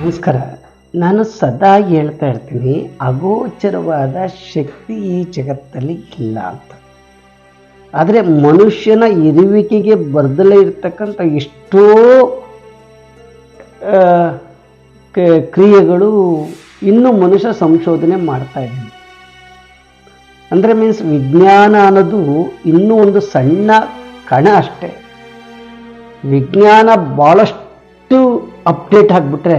ನಮಸ್ಕಾರ. ನಾನು ಸದಾ ಹೇಳ್ತಾ ಇರ್ತೀನಿ, ಅಗೋಚರವಾದ ಶಕ್ತಿ ಈ ಜಗತ್ತಲ್ಲಿ ಇಲ್ಲ ಅಂತ. ಆದರೆ ಮನುಷ್ಯನ ಇರುವಿಕೆಗೆ ಬರ್ದಲೇ ಇರ್ತಕ್ಕಂಥ ಎಷ್ಟೋ ಕ್ರಿಯೆಗಳು ಇನ್ನೂ ಮನುಷ್ಯ ಸಂಶೋಧನೆ ಮಾಡ್ತಾ ಇದ್ದಾನೆ. ಅಂದರೆ ಮೀನ್ಸ್ ವಿಜ್ಞಾನ ಅನ್ನೋದು ಇನ್ನೂ ಒಂದು ಸಣ್ಣ ಕಣ ಅಷ್ಟೇ. ವಿಜ್ಞಾನ ಭಾಳಷ್ಟು ಅಪ್ಡೇಟ್ ಆಗಿಬಿಟ್ರೆ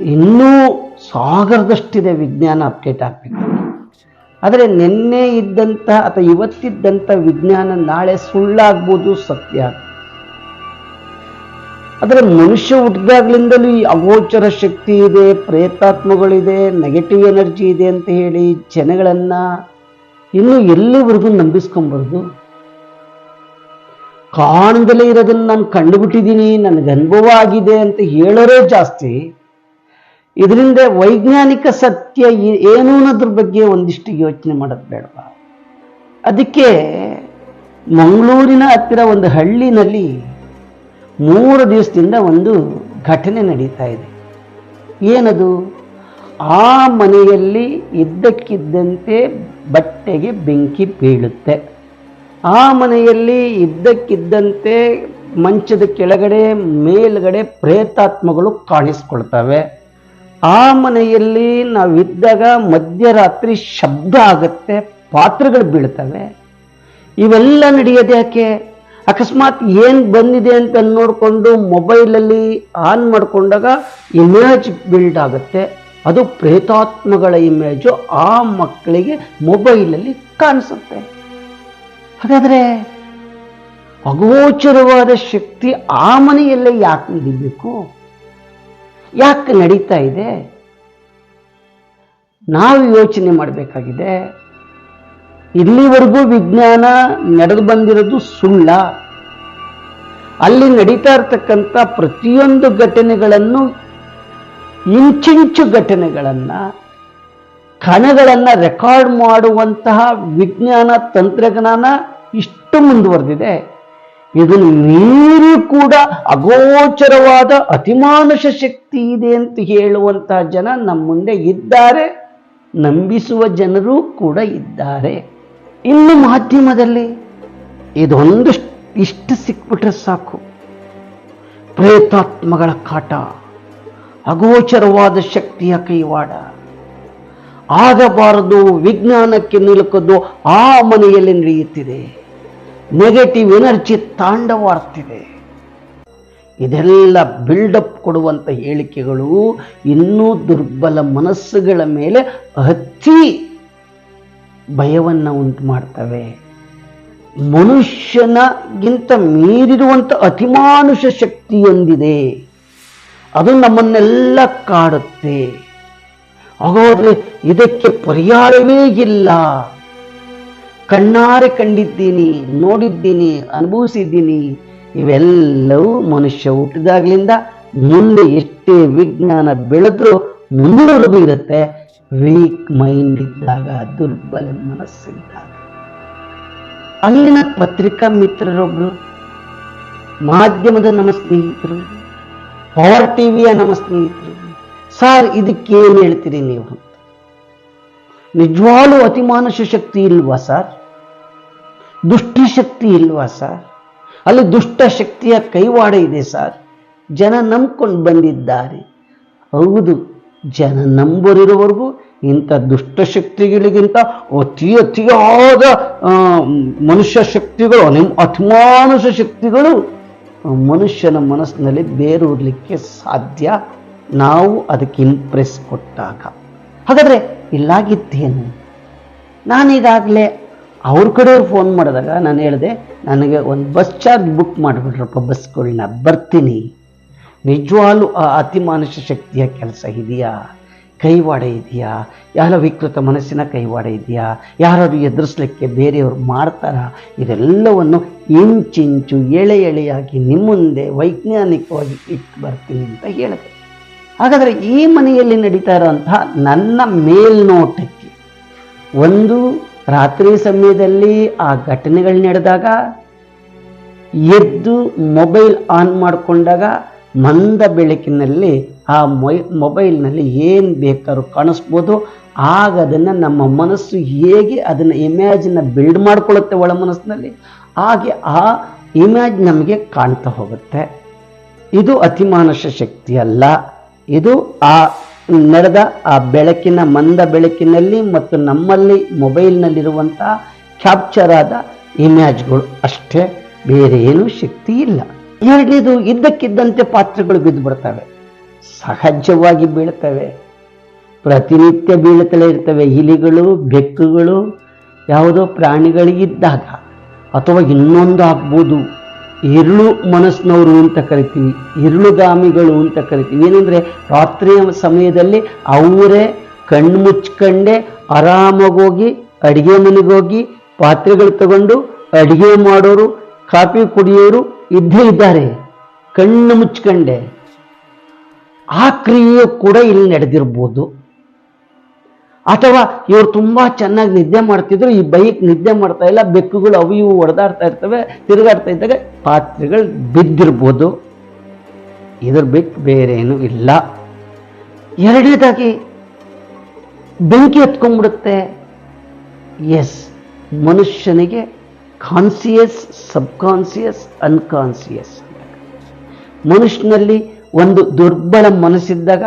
ಇನ್ನೂ ಸಾಗರದಷ್ಟಿದೆ ವಿಜ್ಞಾನ ಅಪ್ಡೇಟ್ ಆಗಬೇಕು. ಆದರೆ ನಿನ್ನೆ ಇದ್ದಂಥ ಅಥವಾ ಇವತ್ತಿದ್ದಂಥ ವಿಜ್ಞಾನ ನಾಳೆ ಸುಳ್ಳಾಗ್ಬೋದು ಸತ್ಯ. ಆದರೆ ಮನುಷ್ಯ ಹುಟ್ಟಿದಾಗ್ಲಿಂದಲೂ ಈ ಅಗೋಚರ ಶಕ್ತಿ ಇದೆ, ಪ್ರೇತಾತ್ಮಗಳಿದೆ ನೆಗೆಟಿವ್ ಎನರ್ಜಿ ಇದೆ ಅಂತ ಹೇಳಿ ಜನಗಳನ್ನು ಇನ್ನೂ ಎಲ್ಲಿವರೆಗೂ ನಂಬಿಸ್ಕೊಂಬಾರ್ದು? ಕಾಣದಲ್ಲೇ ಇರೋದನ್ನು ನಾನು ಕಂಡುಬಿಟ್ಟಿದ್ದೀನಿ ನನಗೆ ಅನುಭವ ಆಗಿದೆ ಅಂತ ಹೇಳೋರೇ ಜಾಸ್ತಿ. ಇದರಿಂದ ವೈಜ್ಞಾನಿಕ ಸತ್ಯ ಏನು ಅನ್ನೋದ್ರ ಬಗ್ಗೆ ಒಂದಿಷ್ಟು ಯೋಚನೆ ಮಾಡೋದು ಬೇಡವಾ? ಅದಕ್ಕೆ ಮಂಗಳೂರಿನ ಹತ್ತಿರ ಒಂದು ಹಳ್ಳಿನಲ್ಲಿ ಮೂರು ದಿವಸದಿಂದ ಒಂದು ಘಟನೆ ನಡೀತಾ ಇದೆ. ಏನದು? ಆ ಮನೆಯಲ್ಲಿ ಇದ್ದಕ್ಕಿದ್ದಂತೆ ಬಟ್ಟೆಗೆ ಬೆಂಕಿ ಬೀಳುತ್ತೆ. ಆ ಮನೆಯಲ್ಲಿ ಇದ್ದಕ್ಕಿದ್ದಂತೆ ಮಂಚದ ಕೆಳಗಡೆ ಮೇಲ್ಗಡೆ ಪ್ರೇತಾತ್ಮಗಳು ಕಾಣಿಸ್ಕೊಳ್ತವೆ. ಆ ಮನೆಯಲ್ಲಿ ನಾವಿದ್ದಾಗ ಮಧ್ಯರಾತ್ರಿ ಶಬ್ದ ಆಗುತ್ತೆ, ಪಾತ್ರಗಳು ಬೀಳ್ತವೆ. ಇವೆಲ್ಲ ನಡೆಯೋದು ಯಾಕೆ? ಅಕಸ್ಮಾತ್ ಏನು ಬಂದಿದೆ ಅಂತ ನೋಡಿಕೊಂಡು ಮೊಬೈಲಲ್ಲಿ ಆನ್ ಮಾಡಿಕೊಂಡಾಗ ಇಮೇಜ್ ಬಿಲ್ಡ್ ಆಗುತ್ತೆ. ಅದು ಪ್ರೇತಾತ್ಮಗಳ ಇಮೇಜು ಆ ಮಕ್ಕಳಿಗೆ ಮೊಬೈಲಲ್ಲಿ ಕಾಣಿಸುತ್ತೆ. ಹಾಗಾದರೆ ಅಗೋಚರವಾದ ಶಕ್ತಿ ಆ ಮನೆಯಲ್ಲೇ ಯಾಕೆ ನಡಿಬೇಕು ಯಾಕೆ ನಡೀತಾ ಇದೆ? ನಾವು ಯೋಚನೆ ಮಾಡಬೇಕಾಗಿದೆ. ಇಲ್ಲಿವರೆಗೂ ವಿಜ್ಞಾನ ನಡೆದು ಬಂದಿರೋದು ಸುಳ್ಳ. ಅಲ್ಲಿ ನಡೀತಾ ಇರ್ತಕ್ಕಂಥ ಪ್ರತಿಯೊಂದು ಘಟನೆಗಳನ್ನು, ಇಂಚಿಂಚು ಘಟನೆಗಳನ್ನು, ಕಣಗಳನ್ನು ರೆಕಾರ್ಡ್ ಮಾಡುವಂತಹ ವಿಜ್ಞಾನ ತಂತ್ರಜ್ಞಾನ ಇಷ್ಟು ಮುಂದುವರೆದಿದೆ. ಇದನ್ನು ನೀರು ಕೂಡ ಅಗೋಚರವಾದ ಅತಿಮಾನುಷ ಶಕ್ತಿ ಇದೆ ಅಂತ ಹೇಳುವಂತಹ ಜನ ನಮ್ಮ ಮುಂದೆ ಇದ್ದಾರೆ. ನಂಬಿಸುವ ಜನರು ಕೂಡ ಇದ್ದಾರೆ. ಇನ್ನು ಮಾಧ್ಯಮದಲ್ಲಿ ಇದೊಂದು ಇಷ್ಟು ಸಿಕ್ಬಿಟ್ರೆ ಸಾಕು. ಪ್ರೇತಾತ್ಮಗಳ ಕಾಟ, ಅಗೋಚರವಾದ ಶಕ್ತಿಯ ಕೈವಾಡ. ಆಗಬಾರದು, ವಿಜ್ಞಾನಕ್ಕೆ ನಿಲುಕದ್ದು ಆ ಮನೆಯಲ್ಲಿ ನಡೆಯುತ್ತಿದೆ. ನೆಗೆಟಿವ್ ಎನರ್ಜಿ ತಾಂಡವಾಡ್ತಿದೆ. ಇದೆಲ್ಲ ಬಿಲ್ಡಪ್ ಕೊಡುವಂಥ ಹೇಳಿಕೆಗಳು ಇನ್ನೂ ದುರ್ಬಲ ಮನಸ್ಸುಗಳ ಮೇಲೆ ಅತಿ ಭಯವನ್ನು ಉಂಟು ಮಾಡ್ತವೆ. ಮನುಷ್ಯನಗಿಂತ ಮೀರಿರುವಂಥ ಅತಿಮಾನುಷ ಶಕ್ತಿಯೊಂದಿದೆ ಅದು ನಮ್ಮನ್ನೆಲ್ಲ ಕಾಡುತ್ತೆ. ಹಾಗಾದರೆ ಇದಕ್ಕೆ ಪರಿಹಾರವೇ ಇಲ್ಲ. ಕಣ್ಣಾರೆ ಕಂಡಿದ್ದೀನಿ, ನೋಡಿದ್ದೀನಿ, ಅನುಭವಿಸಿದ್ದೀನಿ. ಇವೆಲ್ಲವೂ ಮನುಷ್ಯ ಹುಟ್ಟಿದಾಗ್ಲಿಂದ ಮುಂದೆ ಎಷ್ಟೇ ವಿಜ್ಞಾನ ಬೆಳೆದ್ರೂ ಮುಂದುವರೆದು ಇರುತ್ತೆ ವೀಕ್ ಮೈಂಡ್ ಇದ್ದಾಗ, ದುರ್ಬಲ ಮನಸ್ಸಿದ್ದಾಗ. ಅಲ್ಲಿನ ಪತ್ರಿಕಾ ಮಿತ್ರರೊಬ್ರು, ಮಾಧ್ಯಮದ ನಮ್ಮ ಸ್ನೇಹಿತರು ಪವರ್ ಟಿವಿಯ ನಮ್ಮ ಸ್ನೇಹಿತರು ಸರ್ ಇದಕ್ಕೇನು ಹೇಳ್ತೀರಿ ನೀವು? ನಿಜವಾಗ್ಲೂ ಅತಿಮಾನುಷ ಶಕ್ತಿ ಇಲ್ವಾ ಸರ್? ದುಷ್ಟಶಕ್ತಿ ಇಲ್ವಾ ಸರ್? ಅಲ್ಲಿ ದುಷ್ಟ ಶಕ್ತಿಯ ಕೈವಾಡ ಇದೆ ಸರ್. ಜನ ನಂಬ್ಕೊಂಡು ಬಂದಿದ್ದಾರೆ. ಹೌದು, ಜನ ನಂಬರಿರುವವರೆಗೂ ಇಂಥ ದುಷ್ಟಶಕ್ತಿಗಳಿಗಿಂತ ಅತಿ ಅತಿಯಾದ ಮನುಷ್ಯ ಶಕ್ತಿಗಳು ನಿಮ್ಮ ಅತಿಮಾನುಷ ಶಕ್ತಿಗಳು ಮನುಷ್ಯನ ಮನಸ್ಸಿನಲ್ಲಿ ಬೇರೂರ್ಲಿಕ್ಕೆ ಸಾಧ್ಯ. ನಾವು ಅದಕ್ಕೆ ಇಂಪ್ರೆಸ್ ಕೊಟ್ಟಾಗ. ಹಾಗಾದರೆ ಇಲ್ಲಾಗಿದ್ದೇನು? ನಾನಿದಾಗಲೇ ಅವ್ರ ಕಡೆಯವ್ರು ಫೋನ್ ಮಾಡಿದಾಗ ನಾನು ಹೇಳಿದೆ, ನನಗೆ ಒಂದು ಬಸ್ ಚಾರ್ಜ್ ಬುಕ್ ಮಾಡಿಬಿಟ್ರಪ್ಪ ಬಸ್ಗಳನ್ನ ಬರ್ತೀನಿ. ನಿಜವಾಗ್ಲೂ ಆ ಅತಿಮಾನುಷ ಶಕ್ತಿಯ ಕೆಲಸ ಇದೆಯಾ? ಕೈವಾಡ ಇದೆಯಾ? ಯಾರ ವಿಕೃತ ಮನಸ್ಸಿನ ಕೈವಾಡ ಇದೆಯಾ? ಯಾರಾದ್ರು ಎದುರಿಸ್ಲಿಕ್ಕೆ ಬೇರೆಯವರು ಮಾಡ್ತಾರಾ? ಇದೆಲ್ಲವನ್ನು ಇಂಚಿಂಚು ಎಳೆ ಎಳೆಯಾಗಿ ನಿಮ್ಮ ಮುಂದೆ ವೈಜ್ಞಾನಿಕವಾಗಿ ಇಟ್ಟು ಬರ್ತೀನಿ ಅಂತ ಹೇಳಿದೆ. ಹಾಗಾದರೆ ಈ ಮನೆಯಲ್ಲಿ ನಡೀತಾ ಇರುವಂತಹ ನನ್ನ ಮೇಲ್ನೋಟಕ್ಕೆ ಒಂದು ರಾತ್ರಿ ಸಮಯದಲ್ಲಿ ಆ ಘಟನೆಗಳು ನಡೆದಾಗ, ಎದ್ದು ಮೊಬೈಲ್ ಆನ್ ಮಾಡಿಕೊಂಡಾಗ ಮಂದ ಬೆಳಕಿನಲ್ಲಿ ಆ ಮೊಯ್, ಮೊಬೈಲ್ನಲ್ಲಿ ಏನು ಬೇಕಾದ್ರೂ ಕಾಣಿಸ್ಬೋದು. ಆಗ ಅದನ್ನು ನಮ್ಮ ಮನಸ್ಸು ಹೇಗೆ ಅದನ್ನು ಇಮ್ಯಾಜಿನ ಬಿಲ್ಡ್ ಮಾಡ್ಕೊಳ್ಳುತ್ತೆ ಒಳ ಮನಸ್ಸಿನಲ್ಲಿ, ಹಾಗೆ ಆ ಇಮ್ಯಾಜ್ ನಮಗೆ ಕಾಣ್ತಾ ಹೋಗುತ್ತೆ. ಇದು ಅತಿಮಾನುಷ ಶಕ್ತಿ ಅಲ್ಲ. ಇದು ಆ ನಡೆದ ಆ ಬೆಳಕಿನ ಮಂದ ಬೆಳಕಿನಲ್ಲಿ ಮತ್ತು ನಮ್ಮಲ್ಲಿ ಮೊಬೈಲ್ನಲ್ಲಿರುವಂಥ ಕ್ಯಾಪ್ಚರ್ ಆದ ಇಮ್ಯಾಜ್ಗಳು ಅಷ್ಟೇ ಬೇರೆ ಏನು ಶಕ್ತಿ ಇಲ್ಲ. ಎರಡನೇದು ಇದ್ದಕ್ಕಿದ್ದಂತೆ ಪಾತ್ರಗಳು ಬಿದ್ದು ಬಿಡ್ತವೆ. ಸಹಜವಾಗಿ ಬೀಳ್ತವೆ. ಪ್ರತಿನಿತ್ಯ ಬೀಳುತ್ತಲೇ ಇರ್ತವೆ. ಇಲಿಗಳು, ಬೆಕ್ಕುಗಳು, ಯಾವುದೋ ಪ್ರಾಣಿಗಳಿಗಿದ್ದಾಗ ಅಥವಾ ಇನ್ನೊಂದು ಆಗ್ಬೋದು. ಇರುಳು ಮನಸ್ಸಿನವರು ಅಂತ ಕರಿತೀವಿ. ಇರುಳುಗಾಮಿಗಳು ಅಂತ ಕರಿತೀವಿ. ಏನಂದರೆ ರಾತ್ರಿಯ ಸಮಯದಲ್ಲಿ ಅವರೇ ಕಣ್ಣು ಮುಚ್ಕೊಂಡೆ ಆರಾಮಾಗೋಗಿ ಅಡುಗೆ ಮನೆಗೆ ಹೋಗಿ ಪಾತ್ರೆಗಳು ತಗೊಂಡು ಅಡುಗೆ ಮಾಡೋರು, ಕಾಫಿ ಕುಡಿಯೋರು ಇದ್ದೇ ಇದ್ದಾರೆ. ಕಣ್ಣು ಮುಚ್ಕೊಂಡೆ. ಆ ಕ್ರಿಯೆಯು ಕೂಡ ಇಲ್ಲಿ ನಡೆದಿರ್ಬೋದು. ಅಥವಾ ಇವ್ರು ತುಂಬಾ ಚೆನ್ನಾಗಿ ನಿದ್ದೆ ಮಾಡ್ತಿದ್ರು, ಈ ಬೈಕ್ ನಿದ್ದೆ ಮಾಡ್ತಾ ಇಲ್ಲ, ಬೆಕ್ಕುಗಳು ಅವು ಇವು ಹೊಡೆದಾಡ್ತಾ ಇರ್ತವೆ, ತಿರುಗಾಡ್ತಾ ಇದ್ದಾಗ ಪಾತ್ರೆಗಳು ಬಿದ್ದಿರ್ಬೋದು. ಇದ್ರ ಬಿಟ್ಟು ಬೇರೆ ಇಲ್ಲ. ಎರಡನೇದಾಗಿ, ಬೆಂಕಿ ಎತ್ಕೊಂಡ್ಬಿಡುತ್ತೆ ಎಸ್ ಮನುಷ್ಯನಿಗೆ ಕಾನ್ಸಿಯಸ್ ಸಬ್ಕಾನ್ಸಿಯಸ್ ಅನ್ಕಾನ್ಸಿಯಸ್ ಮನುಷ್ಯನಲ್ಲಿ ಒಂದು ದುರ್ಬಲ ಮನಸ್ಸಿದ್ದಾಗ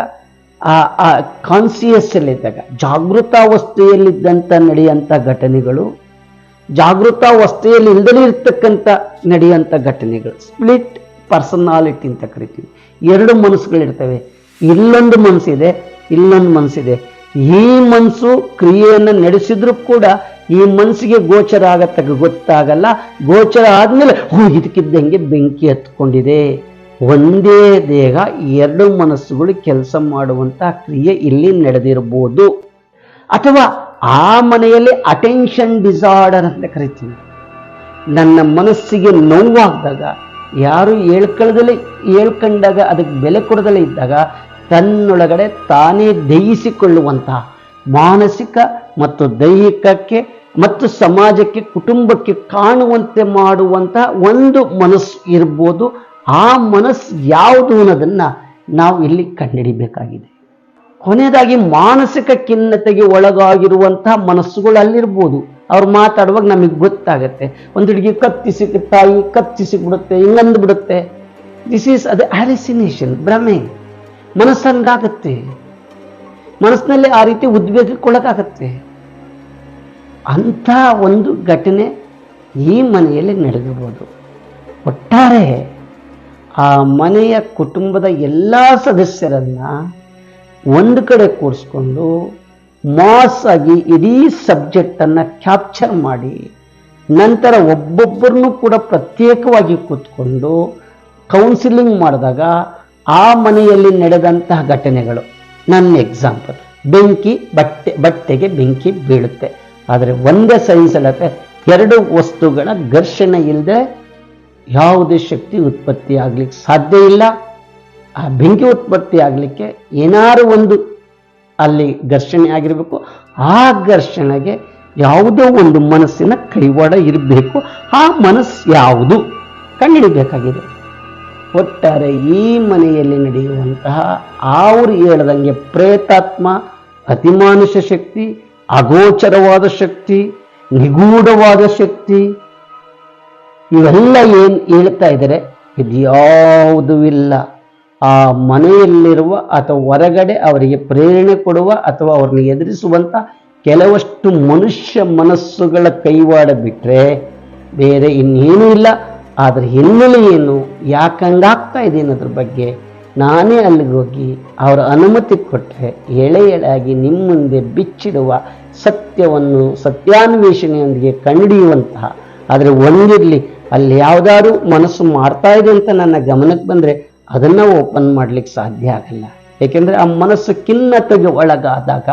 ಆ ಆ ಕಾನ್ಸಿಯಸ್ ಅಲ್ಲಿದ್ದಾಗ ಜಾಗೃತಾವಸ್ಥೆಯಲ್ಲಿದ್ದಂಥ ನಡೆಯುವಂಥ ಘಟನೆಗಳು, ಜಾಗೃತಾವಸ್ಥೆಯಲ್ಲಿ ಇಲ್ದಲೇ ಇರ್ತಕ್ಕಂಥ ನಡೆಯುವಂಥ ಘಟನೆಗಳು ಸ್ಪ್ಲಿಟ್ ಪರ್ಸನಾಲಿಟಿ ಅಂತ ಕರಿತೀವಿ. ಎರಡು ಮನಸ್ಸುಗಳಿರ್ತವೆ. ಇಲ್ಲೊಂದು ಮನಸ್ಸಿದೆ ಇಲ್ಲೊಂದು ಮನಸ್ಸಿದೆ. ಈ ಮನಸ್ಸು ಕ್ರಿಯೆಯನ್ನು ನಡೆಸಿದ್ರೂ ಕೂಡ ಈ ಮನಸ್ಸಿಗೆ ಗೋಚರ ಆಗತ್ತಾಗ ಗೊತ್ತಾಗಲ್ಲ. ಗೋಚರ ಆದ್ಮೇಲೆ ಹ್ಞೂ ಇದಕ್ಕಿದ್ದಂಗೆ ಬೆಂಕಿ ಹತ್ಕೊಂಡಿದೆ. ಒಂದೇ ದೇಹ ಎರಡು ಮನಸ್ಸುಗಳು ಕೆಲಸ ಮಾಡುವಂತಹ ಕ್ರಿಯೆ ಇಲ್ಲಿ ನಡೆದಿರ್ಬೋದು. ಅಥವಾ ಆ ಮನೆಯಲ್ಲಿ ಅಟೆನ್ಷನ್ ಡಿಸಾರ್ಡರ್ ಅಂತ ಕರಿತೀವಿ ನನ್ನ ಮನಸ್ಸಿಗೆ ನೋವಾಗ್ದಾಗ ಯಾರು ಹೇಳ್ಕೊಳ್ಳದಲ್ಲೇ, ಹೇಳ್ಕೊಂಡಾಗ ಅದಕ್ಕೆ ಬೆಲೆ ಕೊಡದಲ್ಲೇ ಇದ್ದಾಗ, ತನ್ನೊಳಗಡೆ ತಾನೇ ದಹಿಸಿಕೊಳ್ಳುವಂತಹ ಮಾನಸಿಕ ಮತ್ತು ದೈಹಿಕಕ್ಕೆ ಮತ್ತು ಸಮಾಜಕ್ಕೆ ಕುಟುಂಬಕ್ಕೆ ಕಾಣುವಂತೆ ಮಾಡುವಂತಹ ಒಂದು ಮನಸ್ಸು ಇರ್ಬೋದು. ಆ ಮನಸ್ಸು ಯಾವುದು ಅನ್ನೋದನ್ನ ನಾವು ಇಲ್ಲಿ ಕಂಡುಹಿಡಿಬೇಕಾಗಿದೆ. ಕೊನೆಯದಾಗಿ ಮಾನಸಿಕ ಖಿನ್ನತೆಗೆ ಒಳಗಾಗಿರುವಂತಹ ಮನಸ್ಸುಗಳು ಅಲ್ಲಿರ್ಬೋದು. ಅವ್ರು ಮಾತಾಡುವಾಗ ನಮಗೆ ಗೊತ್ತಾಗುತ್ತೆ. ಒಂದು ಹುಡುಗಿ ಕತ್ತಿಸಿ ತಾಯಿ ಕತ್ತಿಸಿ ಬಿಡುತ್ತೆ ಹಿಂಗಂದು ಬಿಡುತ್ತೆ. ದಿಸ್ ಈಸ್ ಅದು ಹ್ಯಾಲಿಸಿನೇಷನ್ ಭ್ರಮೆ. ಮನಸ್ಸಂಗಾಗತ್ತೆ. ಮನಸ್ಸಿನಲ್ಲಿ ಆ ರೀತಿ ಉದ್ವೇಗಕ್ಕೊಳಗಾಗತ್ತೆ. ಅಂಥ ಒಂದು ಘಟನೆ ಈ ಮನೆಯಲ್ಲಿ ನಡೆದಿರ್ಬೋದು. ಒಟ್ಟಾರೆ ಆ ಮನೆಯ ಕುಟುಂಬದ ಎಲ್ಲ ಸದಸ್ಯರನ್ನ ಒಂದು ಕಡೆ ಕೂಡಿಸ್ಕೊಂಡು ಮಾಸ್ ಆಗಿ ಇಡೀ ಸಬ್ಜೆಕ್ಟನ್ನು ಕ್ಯಾಪ್ಚರ್ ಮಾಡಿ, ನಂತರ ಒಬ್ಬೊಬ್ಬರನ್ನು ಕೂಡ ಪ್ರತ್ಯೇಕವಾಗಿ ಕೂತ್ಕೊಂಡು ಕೌನ್ಸಿಲಿಂಗ್ ಮಾಡಿದಾಗ ಆ ಮನೆಯಲ್ಲಿ ನಡೆದಂತಹ ಘಟನೆಗಳು. ನನ್ನ ಎಕ್ಸಾಂಪಲ್, ಬೆಂಕಿ ಬಟ್ಟೆ, ಬಟ್ಟೆಗೆ ಬೆಂಕಿ ಬೀಳುತ್ತೆ. ಆದರೆ ಒಂದೇ ಸೈನ್ಸ್ ಎರಡು ವಸ್ತುಗಳ ಘರ್ಷಣೆ ಇಲ್ಲದೆ ಯಾವುದೇ ಶಕ್ತಿ ಉತ್ಪತ್ತಿ ಆಗ್ಲಿಕ್ಕೆ ಸಾಧ್ಯ ಇಲ್ಲ. ಆ ಬೆಂಕಿ ಉತ್ಪತ್ತಿ ಆಗಲಿಕ್ಕೆ ಏನಾರು ಒಂದು ಅಲ್ಲಿ ಘರ್ಷಣೆ ಆಗಿರಬೇಕು. ಆ ಘರ್ಷಣೆಗೆ ಯಾವುದೋ ಒಂದು ಮನಸ್ಸಿನ ಕೈವಾಡ ಇರಬೇಕು. ಆ ಮನಸ್ಸು ಯಾವುದು? ಕಂಡುಹಿಡಬೇಕಾಗಿದೆ. ಒಟ್ಟಾರೆ ಈ ಮನೆಯಲ್ಲಿ ನಡೆಯುವಂತಹ ಅವರು ಹೇಳ್ದಂಗೆ ಪ್ರೇತಾತ್ಮ, ಅತಿಮಾನುಷ ಶಕ್ತಿ, ಅಗೋಚರವಾದ ಶಕ್ತಿ, ನಿಗೂಢವಾದ ಶಕ್ತಿ ಇವೆಲ್ಲ ಏನು ಹೇಳ್ತಾ ಇದ್ದಾರೆ? ಇದ್ಯಾವುದೂ ಇಲ್ಲ. ಆ ಮನೆಯಲ್ಲಿರುವ ಅಥವಾ ಹೊರಗಡೆ ಅವರಿಗೆ ಪ್ರೇರಣೆ ಕೊಡುವ ಅಥವಾ ಅವ್ರನ್ನ ಎದುರಿಸುವಂಥ ಕೆಲವಷ್ಟು ಮನುಷ್ಯ ಮನಸ್ಸುಗಳ ಕೈವಾಡ ಬಿಟ್ಟರೆ ಬೇರೆ ಇನ್ನೇನೂ ಇಲ್ಲ. ಆದರೆ ಹಿನ್ನೆಲೆ ಏನು? ಯಾಕಂಗಾಗ್ತಾ ಇದೆ ಅನ್ನೋದ್ರ ಬಗ್ಗೆ ನಾನೇ ಅಲ್ಲಿಗೆ ಹೋಗಿ ಅವರ ಅನುಮತಿ ಕೊಟ್ಟರೆ ಎಳೆ ಎಳೆಯಾಗಿ ನಿಮ್ಮ ಮುಂದೆ ಬಿಚ್ಚಿಡುವ ಸತ್ಯವನ್ನು, ಸತ್ಯಾನ್ವೇಷಣೆಯೊಂದಿಗೆ ಕಂಡಿಯುವಂತಹ ಆದರೆ ಒಂದಿರಲಿ ಅಲ್ಲಿ ಯಾವ್ದಾದ್ರು ಮನಸ್ಸು ಮಾಡ್ತಾ ಇದೆ ಅಂತ ನನ್ನ ಗಮನಕ್ಕೆ ಬಂದರೆ ಅದನ್ನು ಓಪನ್ ಮಾಡ್ಲಿಕ್ಕೆ ಸಾಧ್ಯ ಆಗಲ್ಲ. ಏಕೆಂದರೆ ಆ ಮನಸ್ಸು ಖಿನ್ನತೆಗೆ ಒಳಗಾದಾಗ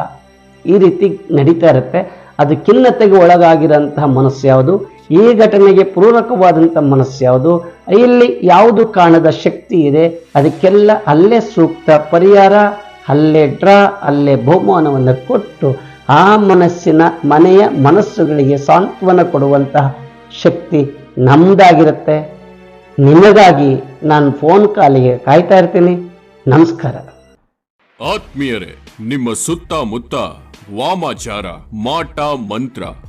ಈ ರೀತಿ ನಡೀತಾ ಇರುತ್ತೆ. ಅದು ಖಿನ್ನತೆಗೆ ಒಳಗಾಗಿರೋಂತಹ ಮನಸ್ಸು ಯಾವುದು? ಈ ಘಟನೆಗೆ ಪೂರಕವಾದಂಥ ಮನಸ್ಸು ಯಾವುದು? ಇಲ್ಲಿ ಯಾವುದು ಕಾಣದ ಶಕ್ತಿ ಇದೆ? ಅದಕ್ಕೆಲ್ಲ ಅಲ್ಲೇ ಸೂಕ್ತ ಪರಿಹಾರ, ಅಲ್ಲೇ ಡ್ರಾ, ಅಲ್ಲೇ ಬಹುಮಾನವನ್ನು ಕೊಟ್ಟು ಆ ಮನಸ್ಸಿನ ಮನೆಯ ಮನಸ್ಸುಗಳಿಗೆ ಸಾಂತ್ವನ ಕೊಡುವಂತಹ ಶಕ್ತಿ ನಮ್ದಾಗಿರುತ್ತೆ. ನಿಮಗಾಗಿ ನಾನು ಫೋನ್ ಕಾಲಿಗೆ ಕಾಯ್ತಾ ಇರ್ತೀನಿ. ನಮಸ್ಕಾರ. ಆತ್ಮೀಯರೇ ನಿಮ್ಮ ಸುತ್ತಮುತ್ತ ವಾಮಾಚಾರ ಮಾಟ ಮಂತ್ರ